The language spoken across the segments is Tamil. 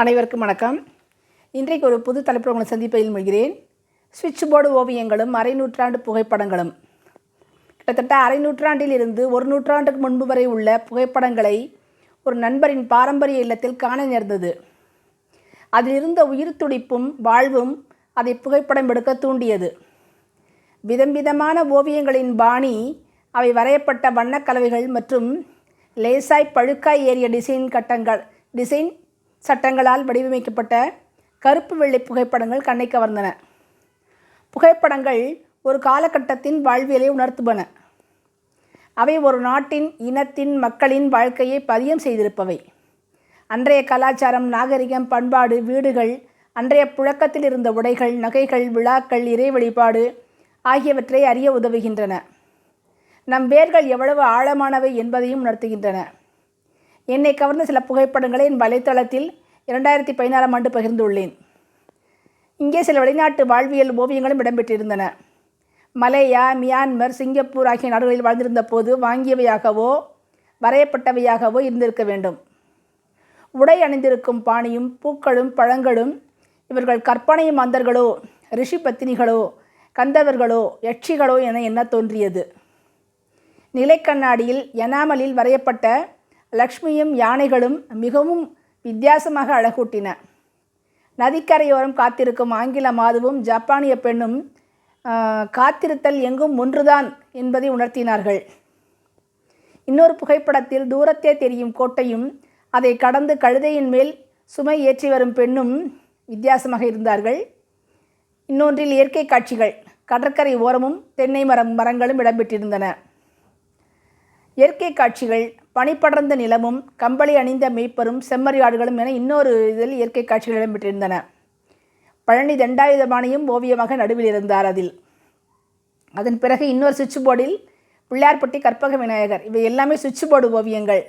அனைவருக்கும் வணக்கம். இன்றைக்கு ஒரு புது தலைப்பில் உங்களை சந்திப்பையில் முழுகிறேன். சுவிட்ச் போர்டு ஓவியங்களும் அரை நூற்றாண்டு புகைப்படங்களும். கிட்டத்தட்ட அரை நூற்றாண்டில் இருந்து ஒரு நூற்றாண்டுக்கு முன்பு வரை உள்ள புகைப்படங்களை ஒரு நண்பரின் பாரம்பரிய இல்லத்தில் காண நேர்ந்தது. அதில் இருந்த உயிர் துடிப்பும் வாழ்வும் அதை புகைப்படம் எடுக்க தூண்டியது. விதம் விதமான ஓவியங்களின் பாணி அவை வரையப்பட்ட வண்ணக்கலவைகள் மற்றும் லேசாய் பழுக்காய் ஏறிய டிசைன் கட்டங்கள் டிசைன் சட்டங்களால் வடிவமைக்கப்பட்ட கருப்பு வெள்ளை புகைப்படங்கள் கண்ணை கவர்ந்தன. புகைப்படங்கள் ஒரு காலகட்டத்தின் வாழ்வியலை உணர்த்துபன. அவை ஒரு நாட்டின் இனத்தின் மக்களின் வாழ்க்கையை பதியம் செய்திருப்பவை. அன்றைய கலாச்சாரம் நாகரிகம் பண்பாடு வீடுகள் அன்றைய புழக்கத்தில் இருந்த உடைகள் நகைகள் விழாக்கள் இறை வழிபாடு ஆகியவற்றை அறிய உதவுகின்றன. நம் வேர்கள் எவ்வளவு ஆழமானவை என்பதையும் உணர்த்துகின்றன. என்னை கவர்ந்த சில புகைப்படங்களை என் வலைத்தளத்தில் இரண்டாயிரத்தி பதினாறாம் ஆண்டு பகிர்ந்துள்ளேன். இங்கே சில வெளிநாட்டு வாழ்வியல் ஓவியங்களும் இடம்பெற்றிருந்தன. மலேயா மியான்மர் சிங்கப்பூர் ஆகிய நாடுகளில் வாழ்ந்திருந்த போது வாங்கியவையாகவோ வரையப்பட்டவையாகவோ இருந்திருக்க வேண்டும். உடை அணிந்திருக்கும் பாணியும் பூக்களும் பழங்களும் இவர்கள் கற்பனை மாந்தர்களோ ரிஷி பத்தினிகளோ கந்தவர்களோ யட்சிகளோ என எண்ண தோன்றியது. நிலைக்கண்ணாடியில் எனாமலில் வரையப்பட்ட லக்ஷ்மியும் யானைகளும் மிகவும் வித்தியாசமாக அழகூட்டின. நதிக்கரையோரம் காத்திருக்கும் ஆங்கில மாதுவும் ஜப்பானிய பெண்ணும் காத்திருத்தல் எங்கும் ஒன்றுதான் என்பதை உணர்த்தினார்கள். இன்னொரு புகைப்படத்தில் தூரத்தே தெரியும் கோட்டையும் அதை கடந்து கழுதையின் மேல் சுமை ஏற்றி வரும் பெண்ணும் வித்தியாசமாக இருந்தார்கள். இன்னொன்றில் இயற்கை காட்சிகள் கடற்கரை ஓரமும் தென்னை மரம் மரங்களும் இடம்பெற்றிருந்தன. இயற்கை காட்சிகள் பனிப்படர்ந்த நிலமும் கம்பளி அணிந்த மெய்ப்பரும் செம்மறியாடுகளும் என இன்னொரு இதில் இயற்கை காட்சிகள் இடம்பெற்றிருந்தன பழனி தண்டாயுதபாணியும் ஓவியமாக நடுவில் இருந்தார் அதில். அதன் பிறகு இன்னொரு சுவிட்ச் போர்டில் பிள்ளையார்பட்டி கற்பக விநாயகர். இவை எல்லாமே சுவிட்ச் போர்டு ஓவியங்கள்.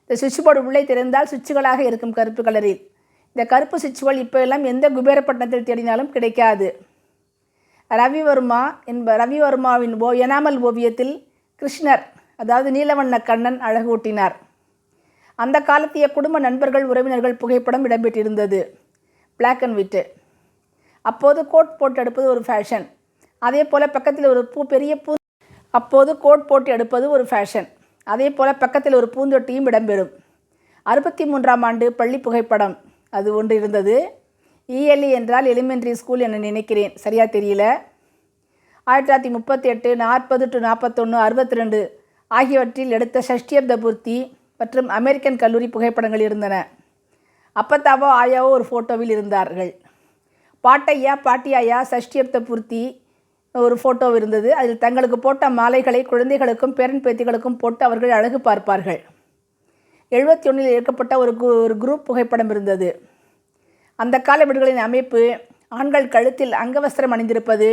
இந்த சுவிட்ச் போர்டு உள்ளே திறந்தால் சுவிட்சுகளாக இருக்கும் கருப்பு கலரில். இந்த கருப்பு சுவிட்சுகள் இப்போ எல்லாம் எந்த குபேரப்பட்டினத்தில் தேடினாலும் கிடைக்காது. ரவிவர்மா என்ப ரவிவர்மாவின் ஓ எனாமல் ஓவியத்தில் கிருஷ்ணர் அதாவது நீலவண்ண கண்ணன் அழகூட்டினார். அந்த காலத்திய குடும்ப நண்பர்கள் உறவினர்கள் புகைப்படம் இடம்பெற்றிருந்தது. பிளாக் அண்ட் ஒயிட்டு அப்போது கோட் போட்டு எடுப்பது ஒரு ஃபேஷன் அதே போல் பக்கத்தில் ஒரு பூ பெரிய பூ. அப்போது கோட் போட்டு எடுப்பது ஒரு ஃபேஷன் அதே போல் பக்கத்தில் ஒரு பூந்தொட்டியும் இடம்பெறும். அறுபத்தி மூன்றாம் ஆண்டு பள்ளி புகைப்படம். அது ஒன்று இருந்தது. இஎல்இ என்றால் எலிமெண்ட்ரி ஸ்கூல் என நினைக்கிறேன். சரியாக தெரியல? ஆயிரத்தி தொள்ளாயிரத்தி முப்பத்தி எட்டு நாற்பது டு நாற்பத்தொன்று அறுபத்தி ரெண்டு ஆகியவற்றில் எடுத்த ஷஷ்டியப்த பூர்த்தி மற்றும் அமெரிக்கன் கல்லூரி புகைப்படங்கள் இருந்தன. அப்பத்தாவோ ஆயாவோ ஒரு ஃபோட்டோவில் இருந்தார்கள். பாட்டையா பாட்டியாயா சஷ்டியப்த பூர்த்தி ஒரு ஃபோட்டோ இருந்தது. அதில் தங்களுக்கு போட்ட மாலைகளை குழந்தைகளுக்கும் பேரன் பேத்திகளுக்கும் போட்டு அவர்கள் அழகு பார்ப்பார்கள். எழுபத்தி ஒன்றில் எடுக்கப்பட்ட ஒரு கு ஒரு குரூப் புகைப்படம் இருந்தது. அந்த கால வீடுகளின் அமைப்பு ஆண்கள் கழுத்தில் அங்கவஸ்திரம் அணிந்திருப்பது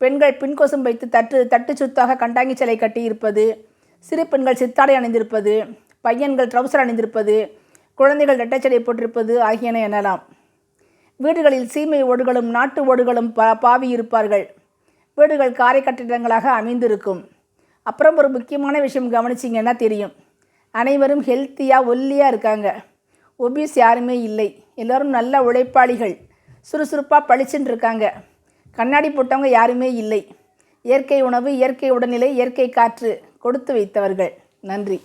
பெண்கள் பின்கொசும் வைத்து தட்டு தட்டு சுத்தாக கண்டாங்கி சிலை கட்டியிருப்பது சிறு பெண்கள் சித்தாடை அணிந்திருப்பது பையன்கள் ட்ரௌசர் அணிந்திருப்பது குழந்தைகள் ரெட்டைச்சடை போட்டிருப்பது ஆகியன எனலாம். வீடுகளில் சீமை ஓடுகளும் நாட்டு ஓடுகளும் பா பாவி இருப்பார்கள். வீடுகள் காரை கட்டிடங்களாக அமைந்திருக்கும். அப்புறம் ஒரு முக்கியமான விஷயம் கவனிச்சிங்கன்னா தெரியும். அனைவரும் ஹெல்த்தியாக ஒல்லியாக இருக்காங்க. ஒபீஸ் யாருமே இல்லை. எல்லோரும் நல்ல உழைப்பாளிகள். சுறுசுறுப்பாக பளிச்சுன்னு இருக்காங்க. கண்ணாடி போட்டவங்க யாருமே இல்லை. இயற்கை உணவு இயற்கை உடல்நிலை இயற்கை காற்று. கொடுத்து வைத்தவர்கள். நன்றி.